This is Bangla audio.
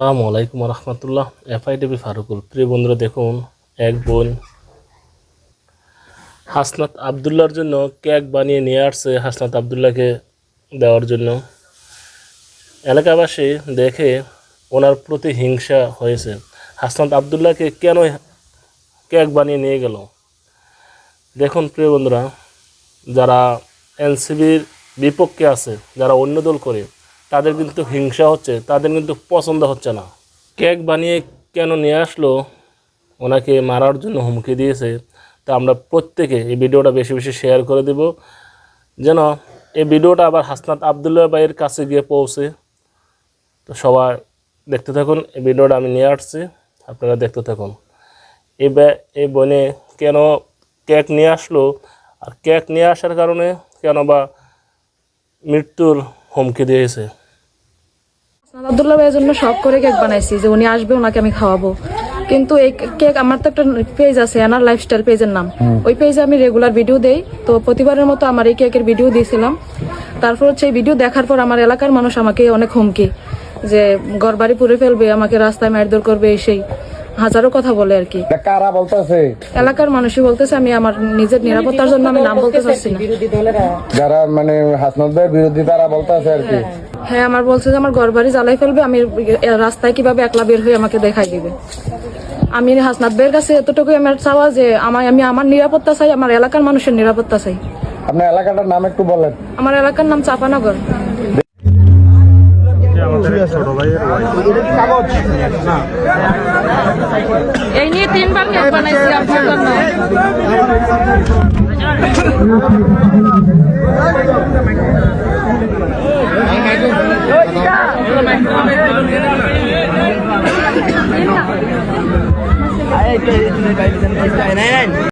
আসসালামু আলাইকুম রহমতুল্লাহ। এফআইটিভি ফারুকুল, প্রিয় বন্ধুরা দেখুন, এক বোন হাসনাত আবদুল্লার জন্য কেক বানিয়ে নিয়ে আসছে হাসনাত আবদুল্লাহকে দেওয়ার জন্য। এলাকাবাসী দেখে ওনার প্রতি হিংসা হয়েছে। হাসনাত আবদুল্লাহকে কেন কেক বানিয়ে নিয়ে গেল? দেখুন, প্রিয় বন্ধুরা, যারা এনসিবির বিপক্ষে আছে, যারা অন্য দল করে তাদের কিন্তু হিংসা হচ্ছে, তাদের কিন্তু পছন্দ হচ্ছে না। কেক বানিয়ে কেন নিয়ে আসলো? ওনাকে মারার জন্য হুমকি দিয়েছে। তা আমরা প্রত্যেকে এই ভিডিওটা বেশি বেশি শেয়ার করে দেব। যেন এই ভিডিওটা আবার হাসনাত আবদুল্লাহ ভাইয়ের কাছে গিয়ে পৌঁছে। তো সবাই দেখতে থাকুন, এই ভিডিওটা আমি নিয়ে আসছি, আপনারা দেখতে থাকুন। এই এই বনে কেন কেক নিয়ে আসলো? আর কেক নিয়ে আসার কারণে কেন বা মৃত্যুর হুমকি দিয়েছে? আব্দুল্লাহ ভাইয়ের জন্য শখ করে কেক বানাইছি যে উনি আসবে ওনাকে আমি খাওয়াবো। কিন্তু এই কেক আমার তো একটা পেজ আছে এনার লাইফস্টাইল পেজের নাম। ওই পেজে আমি রেগুলার ভিডিও দেই। তো প্রতিবারের মতো আমার এই কেকের ভিডিও দিয়েছিলাম। তারপর হচ্ছে এই ভিডিও দেখার পর আমার এলাকার মানুষ আমাকে অনেক হুমকি যে ঘর বাড়ি পুড়ে ফেলবে আমাকে রাস্তায় মারধর করবে এই সেই হাজারো কথা বলে আর কি। কারা বলতেছে? এলাকার মানুষই বলতেছে আমি আমার নিজের নিরাপত্তার জন্য আমি নাম বলতে চাচ্ছি না। যারা মানে ভাইয়ের বিরোধী তারা বলতেছে আর কি। হ্যাঁ আমার বলছে যে আমার ঘর বাড়ি জ্বালাই ফেলবে আমি রাস্তায় কীভাবে একলা বের হয়ে আমাকে দেখাই দিবে। আমি হাসনাত ভাইয়ের কাছে এতটুকুই আমার চাওয়া যে আমার আমি আমার নিরাপত্তা চাই আমার এলাকার মানুষের নিরাপত্তা চাই। আপনার এলাকাটার নাম একটু বলেন। আমার এলাকার নাম চাপানগর। এই নিয়ে তিনবার কেক বানাইছি আপনার জন্য। Ayo, kita ini baik-baik.